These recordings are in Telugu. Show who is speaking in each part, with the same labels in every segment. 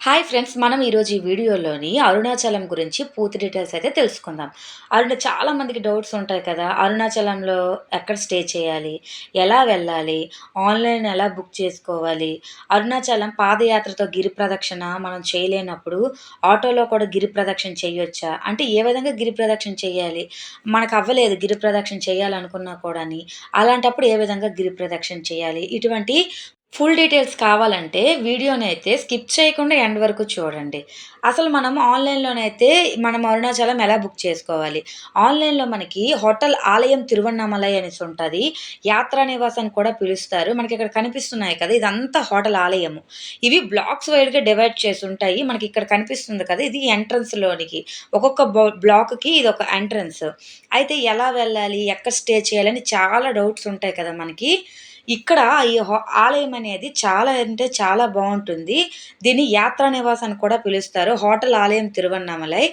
Speaker 1: హాయ్ ఫ్రెండ్స్ మనం ఈరోజు ఈ వీడియోలోని అరుణాచలం గురించి పూర్తి డీటెయిల్స్ అయితే తెలుసుకుందాం. అరుణ చాలా మందికి డౌట్స్ ఉంటాయి కదా అరుణాచలంలో ఎక్కడ స్టే చేయాలి ఎలా వెళ్ళాలి ఆన్లైన్ ఎలా బుక్ చేసుకోవాలి అరుణాచలం పాదయాత్రతో గిరి ప్రదక్షిణ మనం చేయలేనప్పుడు ఆటోలో కూడా గిరి ప్రదక్షిణ చేయొచ్చా? అంటే ఏ విధంగా గిరి ప్రదక్షిణ చేయాలి? మనకు అవ్వలేదు గిరి ప్రదక్షిణ చేయాలనుకున్నా కూడాని అలాంటప్పుడు ఏ విధంగా గిరి ప్రదక్షిణ చేయాలి? ఇటువంటి ఫుల్ డీటెయిల్స్ కావాలంటే వీడియోని అయితే స్కిప్ చేయకుండా ఎండ్ వరకు చూడండి. అసలు మనం ఆన్లైన్లోనైతే మనం అరుణాచలం ఎలా బుక్ చేసుకోవాలి? ఆన్లైన్లో మనకి హోటల్ ఆలయం తిరువన్నామలై అనేసి ఉంటుంది. యాత్రా నివాస్ అని కూడా పిలుస్తారు. మనకి ఇక్కడ కనిపిస్తున్నాయి కదా ఇదంతా హోటల్ ఆలయము. ఇవి బ్లాక్స్ వైడ్గా డివైడ్ చేసి ఉంటాయి. మనకి ఇక్కడ కనిపిస్తుంది కదా ఇది ఎంట్రన్స్లోనికి. ఒక్కొక్క బ్లాక్కి ఇది ఒక ఎంట్రన్స్. అయితే ఎలా వెళ్ళాలి ఎక్కడ స్టే చేయాలని చాలా డౌట్స్ ఉంటాయి కదా మనకి. ఇక్కడ ఈ ఆలయం అనేది చాలా అంటే చాలా బాగుంటుంది. దీన్ని యాత్రా నివాస్ అని కూడా పిలుస్తారు. హోటల్ ఆలయం తిరువన్నామలై.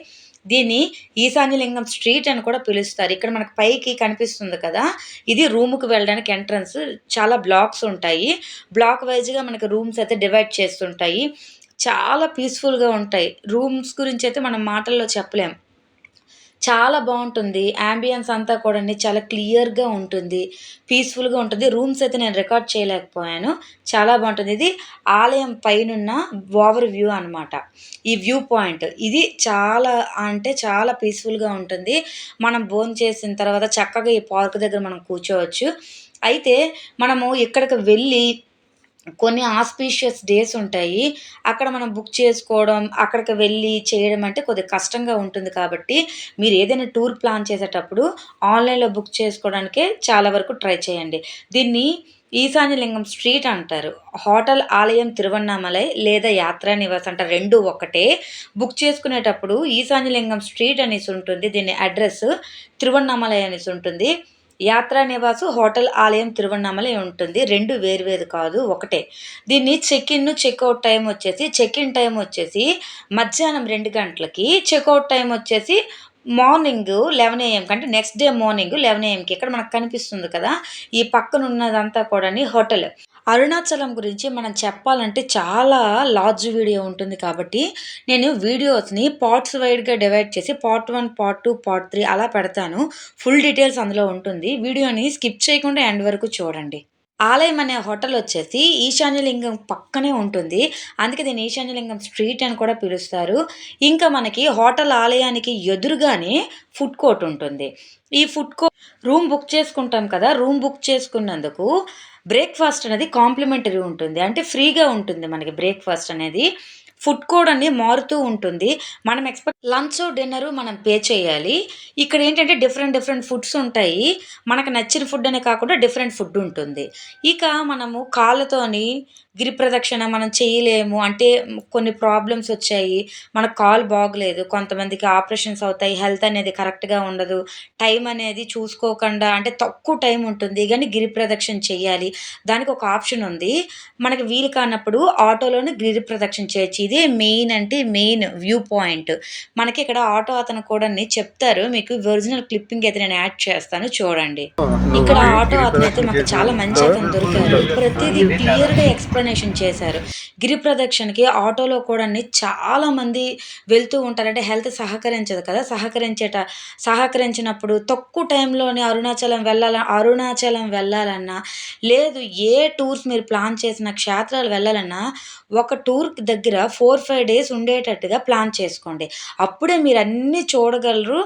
Speaker 1: దీన్ని ఈశాన్యలింగం స్ట్రీట్ అని కూడా పిలుస్తారు. ఇక్కడ మనకు పైకి కనిపిస్తుంది కదా. ఇది రూమ్కి వెళ్ళడానికి ఎంట్రన్స్. చాలా బ్లాక్స్ ఉంటాయి. బ్లాక్ వైజ్గా మనకి రూమ్స్ అయితే డివైడ్ చేస్తుంటాయి. చాలా పీస్ఫుల్గా ఉంటాయి. రూమ్స్ గురించి అయితే మనం మాటల్లో చెప్పలేం. చాలా బాగుంటుంది. యాంబియన్స్ అంతా కూడా చాలా క్లియర్గా ఉంటుంది. పీస్ఫుల్గా ఉంటుంది. రూమ్స్ అయితే నేను రికార్డ్ చేయలేకపోయాను. చాలా బాగుంటుంది. ఇది ఆలయం పైనున్న ఓవర్ వ్యూ అనమాట ఈ వ్యూ పాయింట్ ఇది చాలా అంటే చాలా పీస్ఫుల్గా ఉంటుంది. మనం భోజనం చేసిన తర్వాత చక్కగా ఈ పార్క్ దగ్గర మనం కూర్చోవచ్చు. అయితే మనము ఇక్కడికి వెళ్ళి కొన్ని ఆస్పీషియస్ డేస్ ఉంటాయి. అక్కడ మనం బుక్ చేసుకోవడం అక్కడికి వెళ్ళి చేయడం అంటే కొద్దిగా కష్టంగా ఉంటుంది కాబట్టి మీరు ఏదైనా టూర్ ప్లాన్ చేసేటప్పుడు ఆన్లైన్లో బుక్ చేసుకోవడానికే చాలా వరకు ట్రై చేయండి. దీన్ని ఈశాన్యలింగం స్ట్రీట్ అంటారు. హోటల్ ఆలయం తిరువన్నామలై లేదా యాత్రా నివాస్ అంటారు రెండు ఒకటే. బుక్ చేసుకునేటప్పుడు ఈశాన్యలింగం స్ట్రీట్ అనేసి ఉంటుంది. దీని అడ్రస్ తిరువన్నామలై అనేసి ఉంటుంది. యాత్రా నివాసు హోటల్ ఆలయం తిరువన్నామలై ఉంటుంది. రెండు వేరువేరు కాదు ఒకటే. దీన్ని చెక్ ఇన్ చెక్అవుట్ టైం వచ్చేసి చెక్ ఇన్ టైం వచ్చేసి మధ్యాహ్నం రెండు గంటలకి చెక్అవుట్ టైం వచ్చేసి మార్నింగ్ లెవెన్ ఏఎం కంటే నెక్స్ట్ డే మార్నింగ్ లెవెన్ ఏఎంకి ఇక్కడ మనకు కనిపిస్తుంది కదా ఈ పక్కన ఉన్నదంతా కూడా హోటల్. అరుణాచలం గురించి మనం చెప్పాలంటే చాలా లార్జ్ వీడియో ఉంటుంది కాబట్టి నేను వీడియోస్ని పార్ట్స్ వైడ్గా డివైడ్ చేసి part one part two part three అలా పెడతాను. ఫుల్ డీటెయిల్స్ అందులో ఉంటుంది. వీడియోని స్కిప్ చేయకుండా ఎండ్ వరకు చూడండి. ఆలయం అనే హోటల్ వచ్చేసి ఈశాన్యలింగం పక్కనే ఉంటుంది. అందుకే దీన్ని ఈశాన్యలింగం స్ట్రీట్ అని కూడా పిలుస్తారు. ఇంకా మనకి హోటల్ ఆలయానికి ఎదురుగానే ఫుడ్ కోర్ట్ ఉంటుంది. ఈ ఫుడ్ కోర్ట్ రూమ్ బుక్ చేసుకుంటాం కదా రూమ్ బుక్ చేసుకున్నందుకు బ్రేక్ఫాస్ట్ అనేది కాంప్లిమెంటరీ ఉంటుంది. అంటే ఫ్రీగా ఉంటుంది మనకి బ్రేక్ఫాస్ట్ అనేది. ఫుడ్ కోడ్ అనేది మారుతూ ఉంటుంది. మనం ఎక్స్పెక్ట్ లంచ్ డిన్నర్ మనం పే చేయాలి. ఇక్కడ ఏంటంటే డిఫరెంట్ డిఫరెంట్ ఫుడ్స్ ఉంటాయి. మనకు నచ్చిన ఫుడ్ అనే కాకుండా డిఫరెంట్ ఫుడ్ ఉంటుంది. ఇక మనము కాళ్ళతోని గిరి ప్రదక్షిణ మనం చేయలేము. అంటే కొన్ని ప్రాబ్లమ్స్ వచ్చాయి. మనకు కాల్ బాగలేదు. కొంతమందికి ఆపరేషన్స్ అవుతాయి. హెల్త్ అనేది కరెక్ట్గా ఉండదు. టైం అనేది చూసుకోకుండా అంటే తక్కువ టైం ఉంటుంది. కానీ గిరి ప్రదక్షిణ చేయాలి. దానికి ఒక ఆప్షన్ ఉంది. మనకి వీలు కానప్పుడు ఆటోలోనే గిరి ప్రదక్షిణ చేయొచ్చు ఇదే మెయిన్ అంటే మెయిన్ వ్యూ పాయింట్ మనకి ఇక్కడ ఆటో అతను కూడా చెప్తారు. మీకు ఒరిజినల్ క్లిప్పింగ్ అయితే నేను యాడ్ చేస్తాను. చూడండి. ఇక్కడ ఆటో అతను అయితే మాకు చాలా మంచి అతను దొరికారు. ప్రతిదీ క్లియర్గా ఎక్స్ప్లెనేషన్ చేశారు. గిరి ప్రదక్షిణకి ఆటోలో కూడా చాలా మంది వెళ్తూ ఉంటారు. అంటే హెల్త్ సహకరించదు కదా. సహకరించేట సహకరించినప్పుడు తక్కువ టైంలోనే అరుణాచలం వెళ్ళాల అరుణాచలం వెళ్ళాలన్నా లేదు ఏ టూర్స్ మీరు ప్లాన్ చేసిన క్షేత్రాలు వెళ్ళాలన్నా ఒక టూర్ దగ్గర ఫోర్ ఫైవ్ డేస్ ఉండేటట్టుగా ప్లాన్ చేసుకోండి. అప్పుడే మీరు అన్నీ చూడగలరు.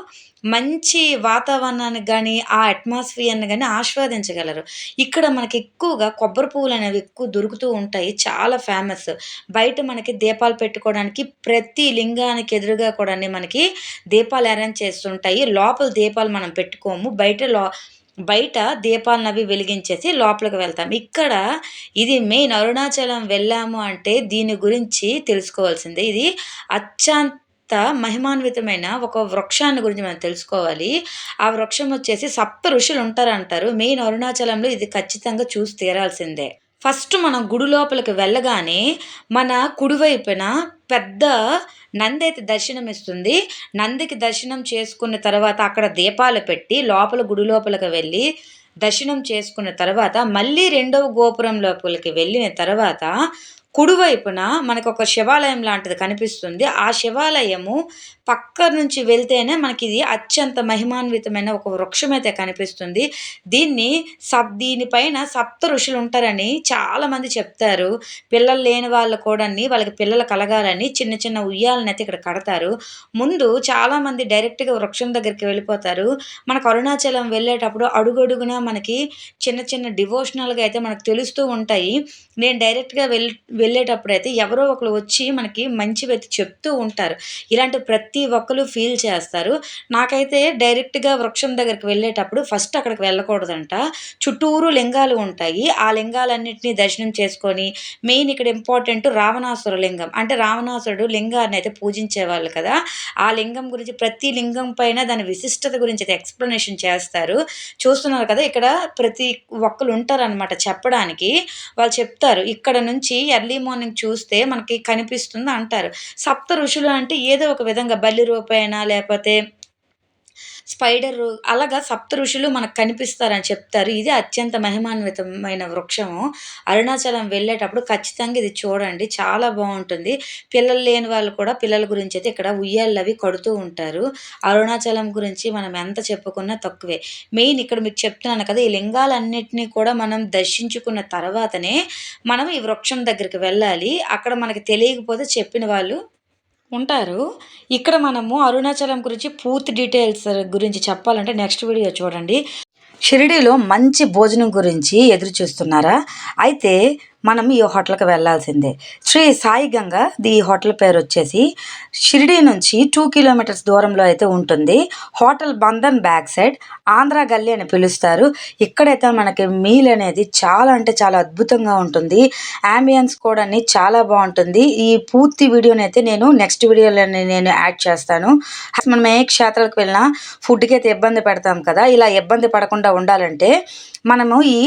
Speaker 1: మంచి వాతావరణానికి కానీ ఆ అట్మాస్ఫియర్ని కానీ ఆస్వాదించగలరు. ఇక్కడ మనకి ఎక్కువగా కొబ్బరి పువ్వులు అనేవి ఎక్కువ దొరుకుతూ ఉంటాయి. చాలా ఫేమస్. బయట మనకి దీపాలు పెట్టుకోవడానికి ప్రతి లింగానికి ఎదురుగా కూడా మనకి దీపాలు అరేంజ్ చేస్తుంటాయి. లోపల దీపాలు మనం పెట్టుకోము. బయట లో బయట దీపాలను అవి వెలిగించేసి లోపలికి వెళ్తాం. ఇక్కడ ఇది మెయిన్ అరుణాచలం వెళ్ళాము అంటే దీని గురించి తెలుసుకోవాల్సిందే. ఇది అత్యంత మహిమాన్వితమైన ఒక వృక్షాన్ని గురించి మనం తెలుసుకోవాలి. ఆ వృక్షం వచ్చేసి సప్త ఋషులు ఉంటారంటారు. మెయిన్ అరుణాచలంలో ఇది ఖచ్చితంగా చూసి తీరాల్సిందే. ఫస్ట్ మనం గుడి లోపలికి వెళ్ళగానే మన కుడివైపున పెద్ద నంది అయితే దర్శనం ఇస్తుంది. నందికి దర్శనం చేసుకున్న తర్వాత అక్కడ దీపాలు పెట్టి లోపల గుడి లోపలికి వెళ్ళి దర్శనం చేసుకున్న తర్వాత మళ్ళీ రెండవ గోపురం లోపలికి వెళ్ళిన తర్వాత కుడివైపున మనకొక శివాలయం లాంటిది కనిపిస్తుంది. ఆ శివాలయము పక్క నుంచి వెళ్తేనే మనకిది అత్యంత మహిమాన్వితమైన ఒక వృక్షమైతే కనిపిస్తుంది. దీన్ని సబ్ దీనిపైన సప్త ఋషులు ఉంటారని చాలామంది చెప్తారు. పిల్లలు లేని వాళ్ళు కూడా వాళ్ళకి పిల్లలు కలగాలని చిన్న చిన్న ఉయ్యాలనైతే ఇక్కడ కడతారు. ముందు చాలామంది డైరెక్ట్‌గా వృక్షం దగ్గరికి వెళ్ళిపోతారు. మనకు అరుణాచలం వెళ్ళేటప్పుడు అడుగడుగునా మనకి చిన్న చిన్న డివోషనల్‌గా అయితే మనకు తెలుస్తూ ఉంటాయి. నేను డైరెక్ట్‌గా వెళ్ళి వెళ్ళేటప్పుడు అయితే ఎవరో ఒకరు వచ్చి మనకి మంచివైతే చెప్తూ ఉంటారు. ఇలాంటి ప్రతి ఒక్కరు ఫీల్ చేస్తారు. నాకైతే డైరెక్ట్‌గా వృక్షం దగ్గరికి వెళ్ళేటప్పుడు ఫస్ట్ అక్కడికి వెళ్ళకూడదంట. చుట్టూరు లింగాలు ఉంటాయి. ఆ లింగాలన్నింటినీ దర్శనం చేసుకొని మెయిన్ ఇక్కడ ఇంపార్టెంట్ రావణాసుర లింగం. అంటే రావణాసురుడు లింగాన్ని అయితే పూజించేవాళ్ళు కదా! ఆ లింగం గురించి ప్రతి లింగం పైన దాని విశిష్టత గురించి అయితే ఎక్స్‌ప్లనేషన్ చేస్తారు. చూస్తున్నారు కదా! ఇక్కడ ప్రతి ఒక్కళ్ళు ఉంటారనమాట చెప్పడానికి. వాళ్ళు చెప్తారు. ఇక్కడ నుంచి ఎర్లీ మార్నింగ్ చూస్తే మనకి కనిపిస్తుంది అంటారు. సప్త ఋషులు అంటే ఏదో ఒక విధంగా బల్లి రూపేణ లేకపోతే స్పైడరు అలాగా సప్త ఋషులు మనకు కనిపిస్తారని చెప్తారు. ఇది అత్యంత మహిమాన్వితమైన వృక్షము. అరుణాచలం వెళ్ళేటప్పుడు ఖచ్చితంగా ఇది చూడండి. చాలా బాగుంటుంది పిల్లలు లేని వాళ్ళు కూడా పిల్లల గురించి అయితే ఇక్కడ ఉయ్యాలవి కడుతూ ఉంటారు. అరుణాచలం గురించి మనం ఎంత చెప్పుకున్నా తక్కువే. మెయిన్ ఇక్కడ మీకు చెప్తున్నాను కదా! ఈ లింగాలన్నిటిని కూడా మనం దర్శించుకున్న తర్వాతనే మనం ఈ వృక్షం దగ్గరికి వెళ్ళాలి. అక్కడ మనకి తెలియకపోతే చెప్పిన వాళ్ళు ఉంటారు. ఇక్కడ మనము అరుణాచలం గురించి పూర్తి డీటెయిల్స్ గురించి చెప్పాలంటే నెక్స్ట్ వీడియో చూడండి. షిరిడీలో మంచి భోజనం గురించి ఎదురు చూస్తున్నారా? అయితే మనం ఈ హోటల్‌కి వెళ్ళాల్సిందే. శ్రీ సాయి గంగ ఈ హోటల్ పేరొచ్చేసి షిరిడీ నుంచి టూ కిలోమీటర్స్ దూరంలో అయితే ఉంటుంది. Hotel Bandhan back side Andhra Galli అని పిలుస్తారు. ఇక్కడైతే మనకి మీల్ అనేది చాలా అంటే చాలా అద్భుతంగా ఉంటుంది. అంబియన్స్ కూడా చాలా బాగుంటుంది ఈ పూర్తి వీడియోని అయితే నేను నెక్స్ట్ వీడియోలో నేను యాడ్ చేస్తాను. మనం ఏ క్షేత్రాలకు వెళ్ళినా అయితే ఇబ్బంది పెడతాం కదా! ఇలా ఇబ్బంది పడకుండా ఉండాలంటే మనము ఈ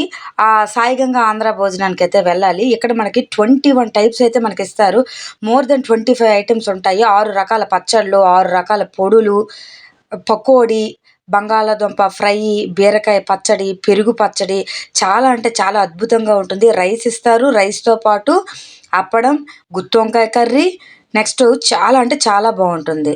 Speaker 1: సాయిగంగా ఆంధ్ర భోజనానికి అయితే వెళ్ళాలి వెళ్ళాలి. ఇక్కడ మనకి 21 టైప్స్ అయితే మనకి ఇస్తారు more than twenty five items ఉంటాయి. ఆరు రకాల పచ్చళ్ళు ఆరు రకాల పొడులు, పకోడీ, బంగాళాదుంప ఫ్రై, బీరకాయ పచ్చడి, పెరుగు పచ్చడి చాలా అంటే చాలా అద్భుతంగా ఉంటుంది. రైస్ ఇస్తారు. రైస్‌తో పాటు అప్పడం, గుత్తొంకాయ కర్రీ నెక్స్ట్ చాలా అంటే చాలా బాగుంటుంది